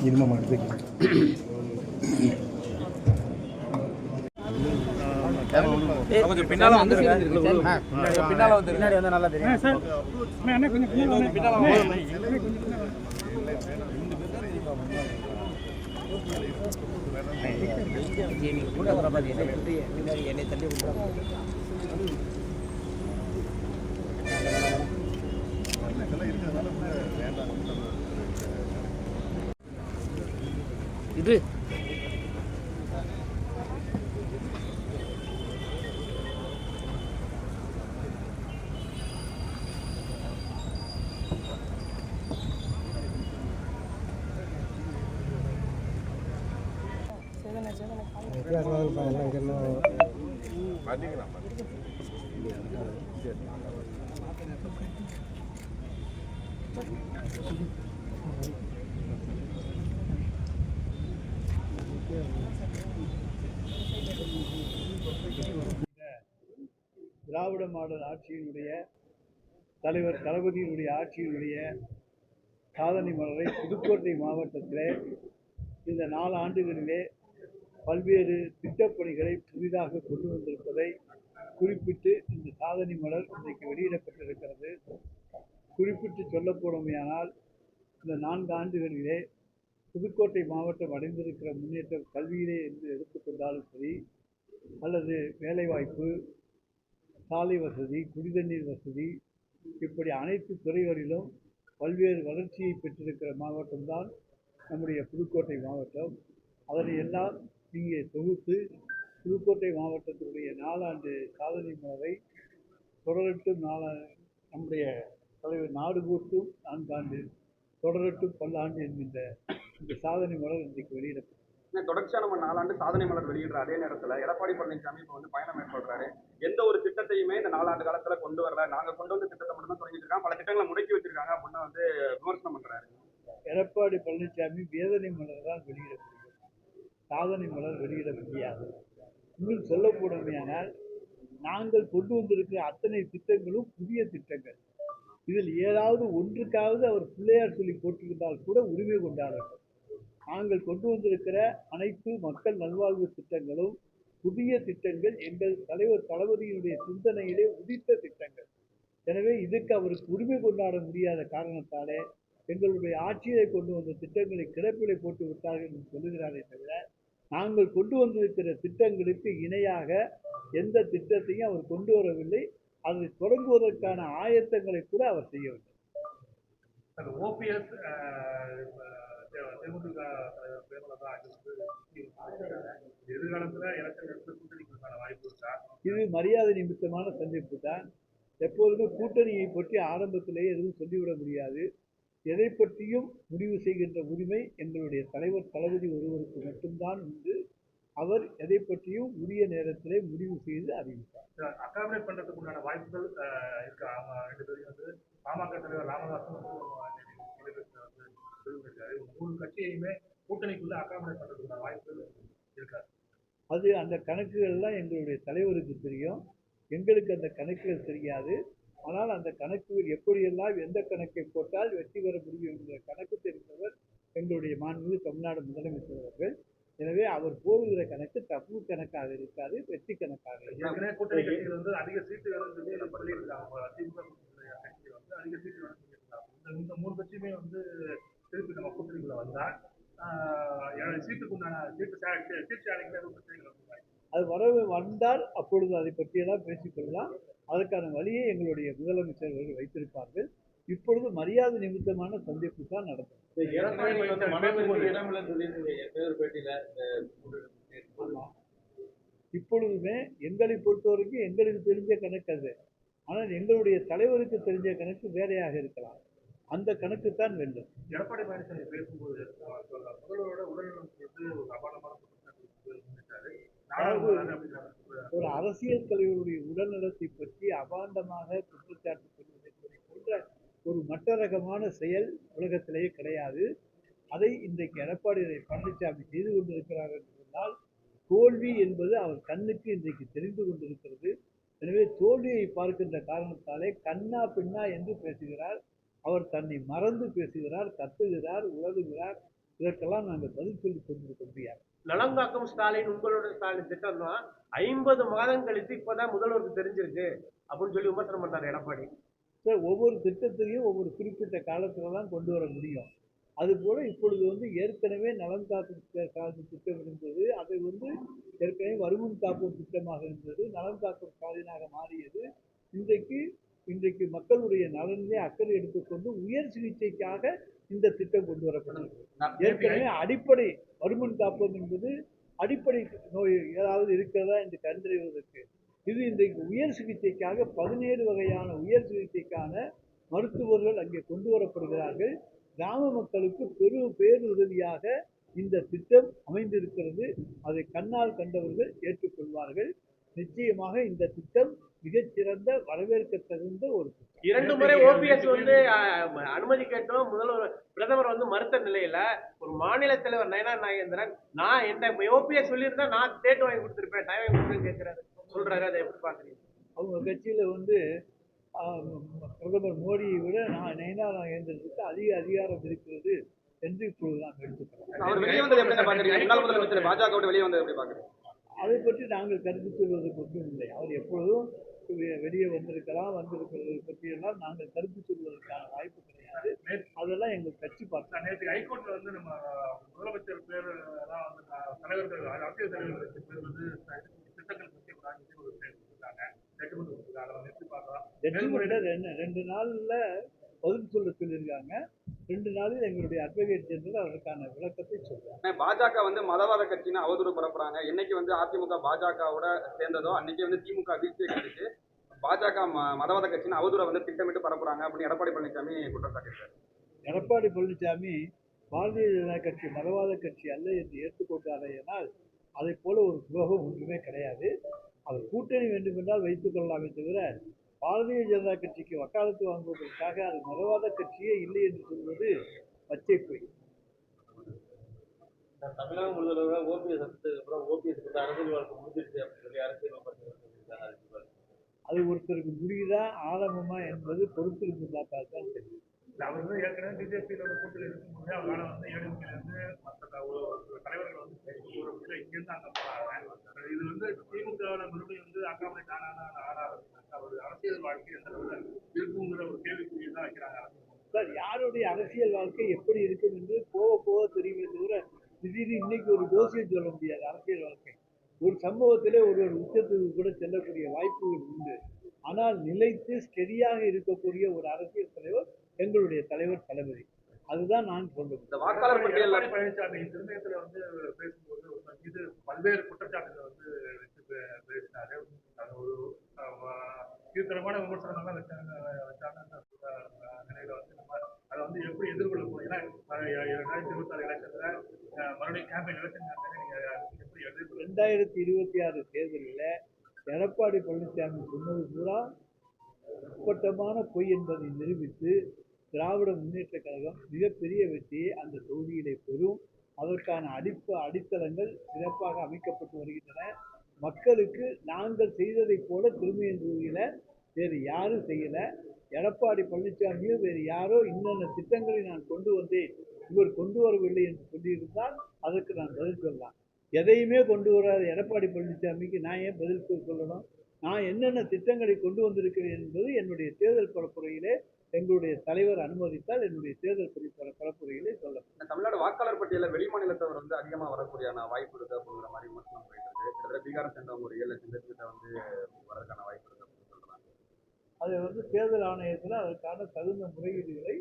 இனிமே எடுத்துக்கலாம் கொஞ்சம் பின்னால வந்துருங்க பின்னால வந்துருங்க பின்னாடி நல்லா தெரியும் சார் கொஞ்சம் பின்னால கூட வர என்னை தள்ளி விட்டுறா திராவிட மாடல் ஆட்சியினுடைய தலைவர் தளபதியினுடைய ஆட்சியினுடைய சாதனை மலரை புதுக்கோட்டை மாவட்டத்திலே இந்த நாலு ஆண்டுகளிலே பல்வேறு திட்டப்பணிகளை புதிதாக கொண்டு வந்திருப்பதை குறிப்பிட்டு இந்த சாதனை மலர் இன்றைக்கு வெளியிடப்பட்டிருக்கிறது. குறிப்பிட்டு சொல்லப்போனமையானால் இந்த நான்கு ஆண்டுகளிலே புதுக்கோட்டை மாவட்டம் அடைந்திருக்கிற முன்னேற்றம் கல்வியிலே என்று எடுத்துக்கொண்டாலும் சரி அல்லது வேலைவாய்ப்பு சாலை வசதி குடிதண்ணீர் வசதி இப்படி அனைத்து துறைகளிலும் பல்வேறு வளர்ச்சியை பெற்றிருக்கிற மாவட்டம்தான் நம்முடைய புதுக்கோட்டை மாவட்டம். அதனை எல்லாம் இங்கே தொகுத்து புதுக்கோட்டை மாவட்டத்தினுடைய நாலாண்டு சாதனை மலரை தொடரட்டும் நாலா நம்முடைய தலைவர் நாடு போட்டும் நான்காண்டு தொடரட்டும் பல்லாண்டு என்கின்ற இந்த சாதனை மலர் இன்றைக்கு வெளியிடப்பட்டது. இன்னும் தொடர்ச்சியா நம்ம நாலாண்டு சாதனை மலர் வெளியிடுற அதே நேரத்துல எடப்பாடி பழனிசாமி இப்போ வந்து பயணம் மேற்கொள்றாரு. எந்த ஒரு திட்டத்தையுமே இந்த நாலாண்டு காலத்துல கொண்டு வரல. நாங்க கொண்டு வந்த திட்டத்தை மட்டும் தான் தொடங்கிட்டு இருக்காங்க பல திட்டங்களை முடக்கி வச்சிருக்காங்க அப்படின்னு வந்து விமர்சனம் பண்றாரு. எடப்பாடி பழனிசாமி வேதனை மலர் தான் வெளியிட முடியும் சாதனை மலர் வெளியிட முடியாது. இன்னும் சொல்லக்கூடமையானால் நாங்கள் கொண்டு வந்திருக்கிற அத்தனை திட்டங்களும் புதிய திட்டங்கள். இதில் ஏதாவது ஒன்றுக்காவது அவர் பிள்ளையார் சொல்லி போட்டிருந்தால் கூட உரிமை கொண்டாடட்டும். நாங்கள் கொண்டு வந்திருக்கிற அனைத்து மக்கள் நல்வாழ்வு திட்டங்களும் புதிய திட்டங்கள் எங்கள் தலைவர் தளபதியினுடைய சிந்தனையிலே உதித்த திட்டங்கள். எனவே இதுக்கு அவருக்கு உரிமை கொண்டாட முடியாத காரணத்தாலே எங்களுடைய ஆட்சியை கொண்டு வந்த திட்டங்களை கிடப்பிலை போட்டு விட்டார்கள் என்று சொல்லுகிறாரே தவிர நாங்கள் கொண்டு வந்திருக்கிற திட்டங்களுக்கு இணையாக எந்த திட்டத்தையும் அவர் கொண்டு வரவில்லை. அதை தொடங்குவதற்கான ஆயத்தங்களை கூட அவர் செய்யவில்லை ஓபிஎஸ் இருக்கா? இது மரியாதை நிமித்தமான சந்திப்பு தான். எப்போதுமே கூட்டணியை பற்றி ஆரம்பத்திலேயே எதுவும் சொல்லிவிட முடியாது. எதை பற்றியும் முடிவு செய்கின்ற உரிமை எங்களுடைய தலைவர் தளபதி ஒருவருக்கு மட்டும்தான் உண்டு. அவர் எதை பற்றியும் உரிய நேரத்திலே முடிவு செய்து அறிவித்தார். அகாமடேட் பண்றதுக்கு உண்டான வாய்ப்புகள் இருக்கா? ரெண்டு பேரும் வந்து பாமக தலைவர் இவங்க மூணு கட்சியையுமே கூட்டணிக்குள்ள அகாமடேட் பண்றதுக்கான வாய்ப்புகள் இருக்கா? அது அந்த கணக்குகள்லாம் எங்களுடைய தலைவருக்கு தெரியும். எங்களுக்கு அந்த கணக்குகள் தெரியாது. ஆனால் அந்த கணக்குகள் எப்படியெல்லாம் எந்த கணக்கை போட்டால் வெற்றி பெற முடியும் என்ற கணக்கு தெரிந்தவர் எங்களுடைய மாண்புமிகு தமிழ்நாடு முதலமைச்சர் அவர்கள். எனவே அவர் போடுகிற கணக்கு தப்பு கணக்காக இருக்காது வெற்றி கணக்காக ஏற்கனவே வந்து அதிக சீட்டு வந்து அதிக சீட்டு இந்த மூணு கட்சியுமே வந்து திருப்பி நம்ம கூட்டணிக்குள்ள வந்தா ஆஹ், சீட்டு சீட்டு பிரச்சனைகள் அது வர வந்தால் அப்பொழுது அதை பற்றியெல்லாம் பேசிக்கொள்ளலாம் அதற்கான வழியை எங்களுடைய முதலமைச்சர் அவர்கள் வைத்திருப்பார்கள். இப்பொழுது மரியாதை நிமித்தமான சந்திப்பு தான் நடக்கும். இப்பொழுதுமே எங்களை பொறுத்த வரைக்கும் எங்களுக்கு தெரிஞ்ச கணக்கு அது. ஆனால் எங்களுடைய தலைவருக்கு தெரிஞ்ச கணக்கு வேறையாக இருக்கலாம். அந்த கணக்கு தான் வெல்லும் எடப்பாடி பழனிசாமி பேசும்போது முதல்வரோட உடல்நலம் குறித்து ஒரு அபாண்டமான ஒரு அரசியல் தலைவருடைய உடல்நலத்தை பற்றி அபாண்டமாக குற்றச்சாட்டு சொல்வது போன்ற ஒரு ரகமான செயல் உலகத்திலேயே கிடையாது. அதை இன்றைக்கு எடப்பாடி பழனிசாமி செய்து கொண்டிருக்கிறார் என்று சொன்னால் தோல்வி என்பது அவர் கண்ணுக்கு இன்றைக்கு தெரிந்து கொண்டிருக்கிறது. எனவே தோல்வியை பார்க்கின்ற காரணத்தாலே கண்ணா பின்னா என்று பேசுகிறார். அவர் தன்னை மறந்து பேசுகிறார் கத்துகிறார் உலகுகிறார் இதற்கெல்லாம் நாங்கள் பதில் சொல்லி கொண்டிருக்க முடியாது. நலங்காக்கும் ஸ்டாலின் உங்களோட ஸ்டாலின் திட்டம் தான் ஐம்பது மாதம் கழித்து இப்போதான் முதல்வருக்கு தெரிஞ்சிருக்கு அப்படின்னு சொல்லி விமர்சனம் பண்ணார் எடப்பாடி. சார் ஒவ்வொரு திட்டத்தையும் ஒவ்வொரு குறிப்பிட்ட காலத்துல தான் கொண்டு வர முடியும். அதுபோல் இப்பொழுது வந்து ஏற்கனவே நலன் காக்கும் காக்கும் திட்டம் இருந்தது. அதை வந்து ஏற்கனவே வருமுன் காக்கும் திட்டமாக இருந்தது. நலன் காக்கும் ஸ்டாலினாக மாறியது. இன்றைக்கு இன்றைக்கு மக்களுடைய நலனிலே அக்கறை எடுத்துக்கொண்டு உயர் சிகிச்சைக்காக இந்த திட்டம் கொண்டு வரப்பட்டது. ஏற்கனவே அடிப்படை வருமுன் காப்போம் என்பது அடிப்படை நோய் ஏதாவது இருக்கிறதா என்று கண்டறிவதற்கு. இது இன்றைக்கு உயர் சிகிச்சைக்காக பதினேழு வகையான உயர் சிகிச்சைக்கான மருத்துவர்கள் அங்கே கொண்டு வரப்படுகிறார்கள். கிராம மக்களுக்கு பெரும் பேருதவியாக இந்த திட்டம் அமைந்திருக்கிறது. அதை கண்ணால் கண்டவர்கள் ஏற்றுக்கொள்வார்கள். நிச்சயமாக இந்த திட்டம் மிகச்சிறந்த வரவேற்க தகுந்த ஒரு இரண்டு முறை ஓபிஎஸ் வந்து அனுமதி கேட்டோம். முதல்வர் பிரதமர் வந்து மறுத்த நிலையில ஒரு மாநில தலைவர் நயனா நாகேந்திரன் நான் என்ன ஓபிஎஸ் சொல்லியிருந்தா நான் ஸ்டேட் வாங்கி கொடுத்துருப்பேன். டைம் வாங்கி கொடுத்துருன்னு கேட்கிறாரு. சொல்றாரு அதை எப்படி பாக்குறீங்க அவங்க கட்சியில வந்து ஆஹ், பிரதமர் மோடியை விட நான் நயனா நாகேந்திரனுக்கு அதிக அதிகாரம் இருக்கிறது என்று இப்பொழுது நாம் எடுத்துக்கிறோம் அவர் வெளியே வந்தது எப்படி பாக்குறீங்க முன்னாள் முதலமைச்சர் பாஜக வெளியே வந்தது எப்படி பாக்குறீங்க அதை பற்றி நாங்கள் கருத்து சொல்வதற்கு ஒன்றும் இல்லை. அவர் எப்பொழுதும் வெளியே வந்திருக்கலாம் வந்திருக்கிறது பற்றியெல்லாம் நாங்கள் கருத்து சொல்வதற்கான வாய்ப்பு கிடையாது. அதெல்லாம் எங்கள் கட்சி பார்த்து நேற்று ஹைகோர்ட்ல வந்து நம்ம முதலமைச்சர் பேர் எல்லாம் வந்து தலைவர்கள் அரசியல் தலைவர்களுக்கு பேர் வந்து திட்டங்கள் பற்றி ஒரு பேர் கொடுத்துருக்காங்க. ரெண்டு ரெண்டு நாளில் பதில் சொல்ல சொல்லியிருக்காங்க. ரெண்டு நாளில் எங்களுடைய அட்வொகேட் ஜெனரல் அதற்கான விளக்கத்தை சொல்றாங்க பாஜக வந்து மதவாத கட்சின்னு அவதூறு பரப்புறாங்க. என்னைக்கு வந்து அதிமுக பாஜகவோட சேர்ந்ததோ அன்னைக்கு வந்து திமுக வீழ்ச்சியை கண்டிச்சு பாஜக ம- மதவாத கட்சின்னு அவதூறை வந்து திட்டமிட்டு பரப்புறாங்க அப்படின்னு எடப்பாடி பழனிசாமி குற்றம் சாட்டியிருக்காரு எடப்பாடி பழனிசாமி பாரதிய ஜனதா கட்சி மதவாத கட்சி அல்ல என்று ஏற்றுக்கொண்டாரையானால் அதை போல ஒரு துரோகம் ஒன்றுமே கிடையாது. அவர் கூட்டணி வேண்டுமென்றால் வைத்துக் கொள்ளலாமே தவிர பாரதிய ஜனதா கட்சிக்கு வக்காலத்து வாங்குவதற்காக அது மதவாத கட்சியே இல்லை என்று சொல்வது பச்சை பொய் தமிழகம் முழுவதும் ஓபிஎஸ் வந்ததுக்கு அப்புறம் ஓபிஎஸ் வந்து அரசியல் வாழ்க்கை முடிஞ்சிருச்சு அப்படின்னு சொல்லி அரசியல். அது ஒருத்தருக்கு முடியுதா ஆரம்பமா என்பது பொறுத்திருந்து பார்த்தா தான் தெரியும் அவர் வந்து ஏற்கனவே பிஜேபியில் ஒரு கூட்டணி இருக்கும்போது அவரால் வந்து ஏடிஎம்கேல மற்ற ஒரு தலைவர்கள் வந்து ஒரு முறை இங்கேருந்து அங்கே போகிறாங்க இது வந்து திமுகவில் மறுபடியும் வந்து அங்காமலை தானான ஆறாவது அவர் அரசியல் வாழ்க்கை எந்த அளவில் இருக்குங்கிற ஒரு கேள்விக்குரிய தான் வைக்கிறாங்க. சார் யாருடைய அரசியல் வாழ்க்கை எப்படி இருக்கும் என்று போக போக தெரியுமே தவிர திடீர்னு இன்னைக்கு ஒரு ஜோசியம் சொல்ல முடியாது அரசியல் வாழ்க்கை. ஒரு சம்பவத்திலே ஒரு ஒரு உச்சத்துக்கு கூட செல்லக்கூடிய வாய்ப்புகள் உண்டு. ஆனால் நிலைத்து ஸ்டெடியாக இருக்கக்கூடிய ஒரு அரசியல் தலைவர் எங்களுடைய தலைவர் தளபதி. அதுதான் நான் சொல்லுவேன் இந்த வாக்காளர் எடப்பாடி பழனிசாமி திருநயத்துல வந்து பேசும்போது ஒரு மீது பல்வேறு குற்றச்சாட்டுகளை வந்து வச்சு பே- பேசினாரு. அது ஒரு அஹ், கீழ்த்தரமான விமர்சனங்கள்லாம் வச்சாங்க நிலையில வந்து நம்ம அதை வந்து எப்படி எதிர்கொள்ள போறோம்? ஏன்னா அஹ், இரண்டாயிரத்தி இருபத்தாறு எலெக்ஷன்ல மறுபடியும் கேம்பெயின் எலெக்ஷன் நீங்க எப்படி எதிர்கொள்ள ரெண்டாயிரத்தி இருபத்தி ஆறு தேர்தலில் எடப்பாடி பழனிசாமி சொன்னது பூரா அப்பட்டமான பொய் என்பதை நிரூபித்து திராவிட முன்னேற்றக் கழகம் மிகப்பெரிய வெற்றியை அந்த தொகுதியிலே பெறும். அதற்கான அடிப்ப அடித்தளங்கள் சிறப்பாக அமைக்கப்பட்டு வருகின்றன. மக்களுக்கு நாங்கள் செய்ததைப் போல திருமையன் தொகுதியில் வேறு யாரும் செய்யலை. எடப்பாடி பழனிசாமியோ வேறு யாரோ இன்னென்ன திட்டங்களை நான் கொண்டு வந்தேன் இவர் கொண்டு வரவில்லை என்று சொல்லியிருந்தால் அதற்கு நான் பதில் சொல்லலாம். எதையுமே கொண்டு வராத எடப்பாடி பழனிசாமிக்கு நான் ஏன் பதில் சொல்லணும்? நான் என்னென்ன திட்டங்களை கொண்டு வந்திருக்கிறேன் என்பது என்னுடைய தேர்தல் பரப்புரையிலே எங்களுடைய தலைவர் அனுமதித்தால் என்னுடைய தேர்தல் பரப்புரை பரப்புரையிலே சொல்லப்படும் இந்த தமிழ்நாடு வாக்காளர் பட்டியலில் வெளிமாநிலத்தவர் வந்து அதிகமா வரக்கூடியான வாய்ப்பு இருக்கு அப்படிங்கிற மாதிரி விமர்சனம் போயிட்டு இருக்கு கிட்டத்தட்ட பீகாரை சேர்ந்தவங்க ஒரு ஏழு லட்சம் பேர்கிட்ட வந்து வரதுக்கான வாய்ப்பு இருக்கு அப்படின்னு சொல்றாங்க அதை வந்து தேர்தல் ஆணையத்தில் அதற்கான தகுந்த முறையீடுகளை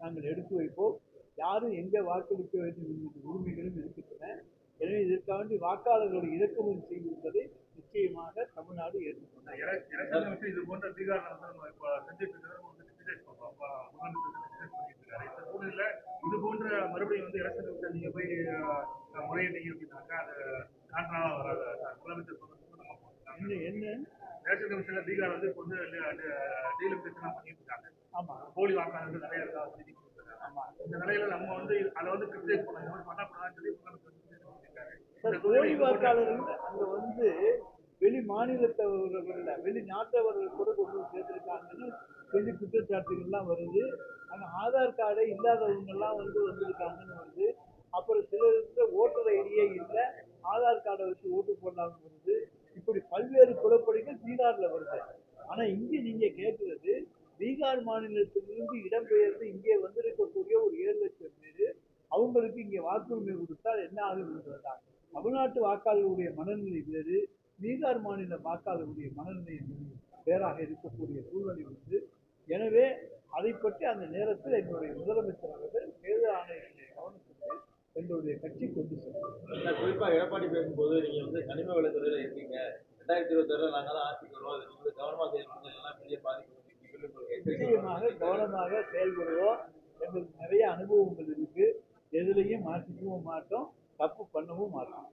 நாங்கள் எடுத்து வைப்போம் யாரும் எங்கே வாக்களிக்க வேண்டும் என்கிற உரிமைகளும் இருக்கின்றன எனவே இதற்காண்டி வாக்காளர்களை இறக்குமதி செய்வதை நிச்சயமாக தமிழ்நாடு ஏற்றுக்கொண்டார் இது போன்ற இப்போ செஞ்சுட்டு இருக்கிறது வந்து கிரிட்டிசைஸ் பண்ணிட்டு இருக்காரு இந்த சூழ்நிலை இது போன்ற மறுபடியும் வந்து எலெக்ஷன் நீங்க போய் முறையிட்டீங்க அப்படின்னாக்கா அது காரணமா வராது முதலமைச்சர் சொன்னது என்ன எலெக்ஷன் பீகார் வந்து இப்போ வந்து பண்ணிட்டு இருக்காங்க ஆமாம் போலி வாக்காளர்கள் நிறைய இருக்கா சொல்லி ஆமாம் இந்த நிலையில நம்ம வந்து அதை வந்து கிரிட்டிசைஸ் பண்ண இந்த மாதிரி பண்ணக்கூடாதுன்னு சொல்லி முதலமைச்சர் போலி வாக்காளர்கள் அங்கே வந்து வெளி மாநிலத்தவர்கள் வெளி நாட்டவர்கள் கூட கொண்டு வந்து சேர்த்திருக்காங்கன்னு சொல்லி குற்றச்சாட்டுகள்லாம் வருது. ஆனால் ஆதார் கார்டே இல்லாதவங்கெல்லாம் வந்து வந்திருக்காங்கன்னு வருது. அப்புறம் சிலருக்கு ஓட்டர் ஐடியே இல்லை. ஆதார் கார்டை வச்சு ஓட்டு போடலாம்னு வருது. இப்படி பல்வேறு குழப்படிகள் பீகாரில் வருது. ஆனால் இங்கே நீங்கள் கேட்குறது பீகார் மாநிலத்திலிருந்து இடம்பெயர்ந்து இங்கே வந்திருக்கக்கூடிய ஒரு ஏழு லட்சம் பேர் அவங்களுக்கு இங்கே வாக்குரிமை கொடுத்தால் என்ன ஆகுதுன்றதா தமிழ்நாட்டு வாக்காளர்களுடைய மனநிலை வேறு பீகார் மாநில வாக்காளர்களுடைய மனநிலை வேறாக இருக்கக்கூடிய சூழ்நிலை வந்து எனவே அதை பற்றி அந்த நேரத்தில் எங்களுடைய முதலமைச்சர் அவர்கள் தேர்தல் ஆணையத்தினுடைய கவனத்துக்கு எங்களுடைய கட்சி கொண்டு சென்றார் குறிப்பா எடப்பாடி பேசும்போது நீங்க வந்து கனிம வளத்துறையில இருக்கீங்க. ரெண்டாயிரத்தி இருபத்தி ஆறுல நாங்க தான் ஆட்சிக்கு வருவோம். அது வந்து கவனமா செயல்படுறது எல்லாம் பெரிய பாதிப்பு நிச்சயமாக கவனமாக செயல்படுவோம். எங்களுக்கு நிறைய அனுபவங்கள் இருக்கு. எதுலையும் மாற்றிக்கவும் மாட்டோம். தப்பு பண்ணவும் மாட்டோம்.